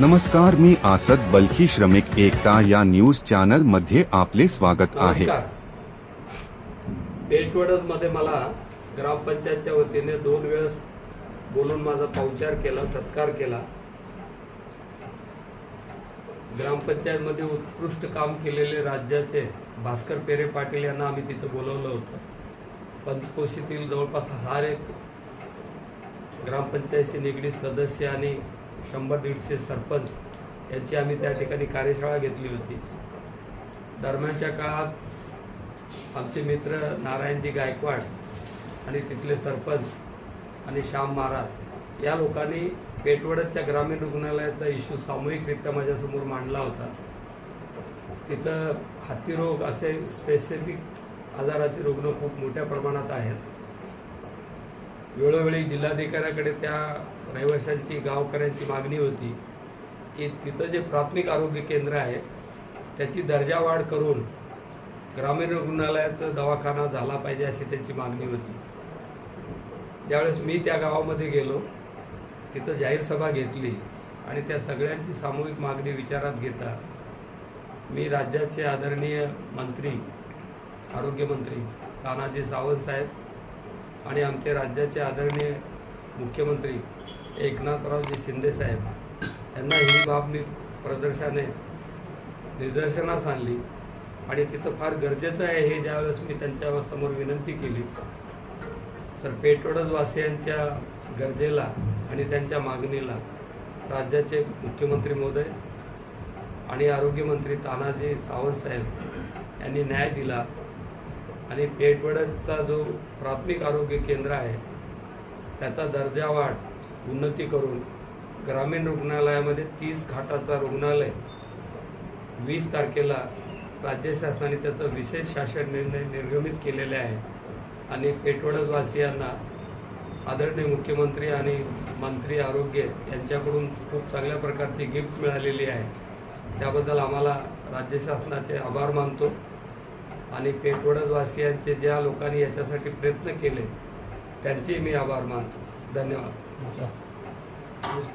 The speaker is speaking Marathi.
नमस्कार मी आसद बलखी श्रमिक एकता या न्यूज चॅनलमध्ये आपले स्वागत आहे. नमस्कार. मध्ये मला ग्रामपंचायतच्या वतीने दोन वेळेस बोलून माझा पाहुचार केला सत्कार केला. ग्रामपंचायतमध्ये उत्कृष्ट काम केलेले राज्याचे भास्कर पेरे पाटील यांना आम्ही तिथं बोलवलं होतं. पंचकोशीतील जवळपास हर एक ग्रामपंचायतशी निगडीत सदस्य आणि शंभर दीडशे सरपंच यांची आम्ही त्या ठिकाणी कार्यशाळा घेतली होती. दरम्यानच्या काळात आमचे मित्र नारायणजी गायकवाड आणि तिथले सरपंच आणि श्याम महाराज या लोकांनी पेटवडच्या ग्रामीण रुग्णालयाचा इश्यू सामूहिकरित्या माझ्यासमोर मांडला होता. तिथं हातीरोग असे स्पेसिफिक आजाराचे रुग्ण खूप मोठ्या प्रमाणात आहेत. वेळोवेळी जिल्हाधिकाऱ्याकडे त्या रहिवाशांची गावकऱ्यांची मागणी होती की तिथं जे प्राथमिक आरोग्य केंद्र आहे त्याची दर्जा वाढ करून ग्रामीण रुग्णालयाचा दवाखाना झाला पाहिजे अशी त्यांची मागणी होती. ज्यावेळेस मी त्या गावामध्ये गेलो तिथं जाहीर सभा घेतली आणि त्या सगळ्यांची सामूहिक मागणी विचारात घेता मी राज्याचे आदरणीय मंत्री आरोग्यमंत्री तानाजी सावंत साहेब आणि आमचे राज्याचे आदरणीय मुख्यमंत्री एकनाथरावजी शिंदे साहेब यांना ही बाब मी प्रदर्शाने निदर्शनास आणली. आणि तिथं फार गरजेचं आहे हे ज्यावेळेस मी त्यांच्यासमोर विनंती केली तर पेटवडज वासियांच्या गरजेला आणि त्यांच्या मागणीला राज्याचे मुख्यमंत्री महोदय आणि आरोग्यमंत्री तानाजी सावंत साहेब यांनी न्याय दिला. आणि पेठवडचा जो प्राथमिक आरोग्य केंद्र आहे त्याचा दर्जा वाढ उन्नती करून ग्रामीण रुग्णालयामध्ये तीस खाटाचा रुग्णालय वीस तारखेला राज्य शासनाने त्याचं विशेष शासन निर्णय निर्गमित केलेले आहे. आणि पेटवडवासियांना आदरणीय मुख्यमंत्री आणि मंत्री आरोग्य यांच्याकडून खूप चांगल्या प्रकारची गिफ्ट मिळालेली आहे. त्याबद्दल आम्हाला राज्य शासनाचे आभार मानतो. आणि पेटवडवासियांचे ज्या लोकांनी याच्यासाठी प्रयत्न केले त्यांचे मी आभार मानतो. धन्यवाद.